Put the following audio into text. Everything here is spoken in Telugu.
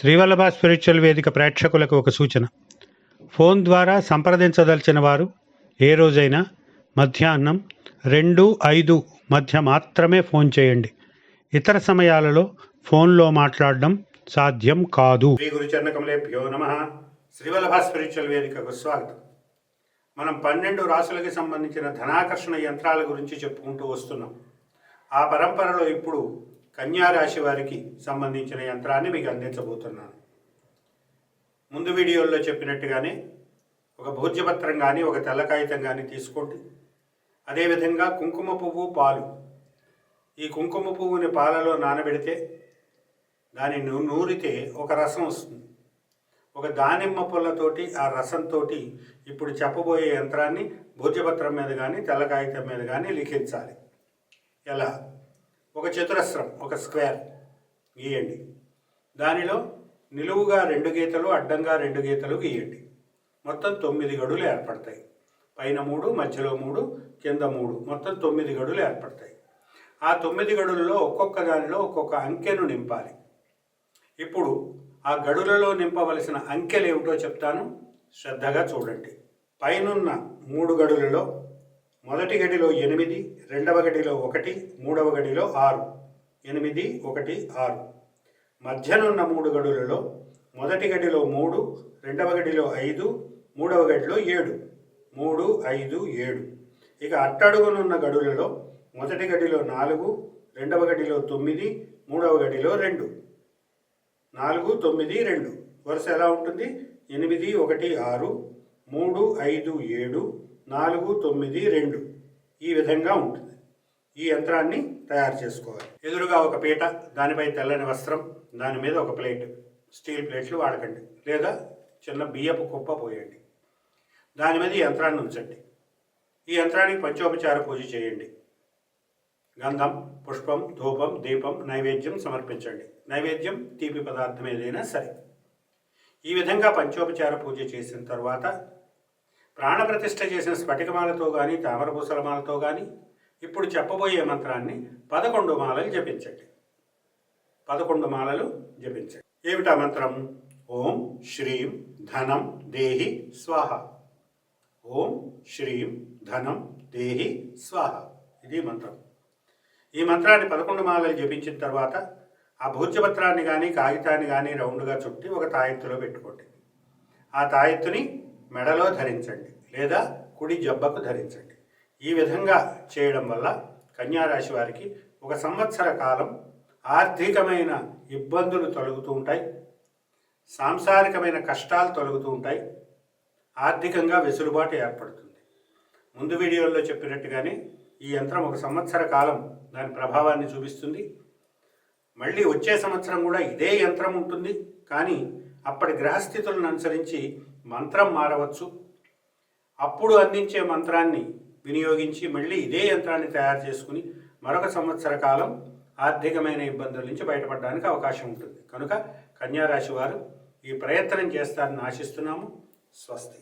శ్రీవల్లభ స్పిరిచువల్ వేదిక ప్రేక్షకులకు ఒక సూచన. ఫోన్ ద్వారా సంప్రదించదలిచిన వారు ఏ రోజైనా మధ్యాహ్నం రెండు ఐదు మధ్య మాత్రమే ఫోన్ చేయండి. ఇతర సమయాలలో ఫోన్లో మాట్లాడడం సాధ్యం కాదు. శ్రీ గురుచరణకమలేభ్యో నమ. శ్రీవల్లభ స్పిరిచువల్ వేదికకు స్వాగతం. మనం పన్నెండు రాసులకి సంబంధించిన ధనాకర్షణ యంత్రాల గురించి చెప్పుకుంటూ వస్తున్నాం. ఆ పరంపరలో ఇప్పుడు రాశి వారికి సంబంధించిన యంత్రాన్ని మీకు అందించబోతున్నాను. ముందు వీడియోల్లో చెప్పినట్టుగానే ఒక భోజ్యపత్రం కానీ ఒక తెల్ల కాగితం కానీ తీసుకోండి. అదేవిధంగా కుంకుమ పువ్వు పాలు. ఈ కుంకుమ పువ్వుని పాలలో నానబెడితే దాని నూరితే ఒక రసం వస్తుంది. ఒక దానిమ్మ పుల్లతోటి ఆ రసంతో ఇప్పుడు చెప్పబోయే యంత్రాన్ని భోజ్యపత్రం మీద కానీ తెల్ల కాగితం మీద కానీ లిఖించాలి. ఎలా? ఒక చతురస్రం ఒక స్క్వేర్. గీయండి. దానిలో నిలువుగా రెండు గీతలు అడ్డంగా రెండు గీతలు గీయండి. మొత్తం తొమ్మిది గడులు ఏర్పడతాయి. పైన మూడు మధ్యలో మూడు కింద మూడు. మొత్తం తొమ్మిది గడులు ఏర్పడతాయి. ఆ తొమ్మిది గడులలో ఒక్కొక్క దానిలో ఒక్కొక్క అంకెను నింపాలి. ఇప్పుడు ఆ గడులలో నింపవలసిన అంకెలు ఏమిటో చెప్తాను. శ్రద్ధగా చూడండి. పైనున్న మూడు గడులలో మొదటి గడిలో ఎనిమిది రెండవ గడిలో ఒకటి మూడవ గడిలో ఆరు. ఎనిమిది ఒకటి ఆరు. మధ్యనున్న మూడు గడులలో మొదటి గడిలో మూడు రెండవ గడిలో ఐదు మూడవ గడిలో ఏడు. మూడు ఐదు ఏడు. ఇక అట్టడుగునున్న గడులలో మొదటి గడిలో నాలుగు రెండవ గడిలో తొమ్మిది మూడవ గడిలో రెండు. నాలుగు తొమ్మిది రెండు. వరుస ఎలా ఉంటుంది? ఎనిమిది ఒకటి ఆరు. మూడు ఐదు ఏడు. నాలుగు తొమ్మిది రెండు. ఈ విధంగా ఉంటుంది. ఈ యంత్రాన్ని తయారు చేసుకోవాలి. ఎదురుగా ఒక పీట దానిపై తెల్లని వస్త్రం దాని మీద ఒక ప్లేట్. స్టీల్ ప్లేట్లు వాడకండి. లేదా చిన్న బియ్యపు కుప్ప పోయండి. దాని మీద ఈ యంత్రాన్ని ఉంచండి. ఈ యంత్రానికి పంచోపచార పూజ చేయండి. గంధం పుష్పం ధూపం దీపం నైవేద్యం సమర్పించండి. నైవేద్యం తీపి పదార్థం ఏదైనా సరే. ఈ విధంగా పంచోపచార పూజ చేసిన తర్వాత ప్రాణప్రతిష్ఠ చేసిన స్ఫటికమాలతో కానీ తామరపూసలమాలతో కానీ ఇప్పుడు చెప్పబోయే మంత్రాన్ని పదకొండు మాలలు జపించండి. పదకొండు మాలలు జపించండి. ఏమిటా మంత్రం? ఓం శ్రీం ధనం దేహి స్వాహ. ఓం శ్రీం ధనం దేహి స్వాహ. ఇది మంత్రం. ఈ మంత్రాన్ని పదకొండు మాలలు జపించిన తర్వాత ఆ భూజపత్రాన్ని కానీ కాగితాన్ని కానీ రౌండ్గా చుట్టి ఒక తాయెత్తులో పెట్టుకోండి. ఆ తాయెత్తుని మెడలో ధరించండి లేదా కుడి జబ్బకు ధరించండి. ఈ విధంగా చేయడం వల్ల కన్యారాశి వారికి ఒక సంవత్సర కాలం ఆర్థికమైన ఇబ్బందులు తొలగుతూ ఉంటాయి సాంసారికమైన కష్టాలు తొలగుతూ ఉంటాయి ఆర్థికంగా వెసులుబాటు ఏర్పడుతుంది. ముందు వీడియోలో చెప్పినట్టుగానే ఈ యంత్రం ఒక సంవత్సర కాలం దాని ప్రభావాన్ని చూపిస్తుంది. మళ్ళీ వచ్చే సంవత్సరం కూడా ఇదే యంత్రం ఉంటుంది. కానీ అప్పటి గ్రహస్థితులను అనుసరించి మంత్రం మారవచ్చు. అప్పుడు అందించే మంత్రాన్ని వినియోగించి మళ్ళీ ఇదే యంత్రాన్ని తయారు చేసుకుని మరొక సంవత్సర కాలం ఆర్థికమైన ఇబ్బందుల నుంచి బయటపడడానికి అవకాశం ఉంటుంది. కనుక కన్యారాశి వారు ఈ ప్రయత్నం చేస్తారని ఆశిస్తున్నాము. స్వస్తి.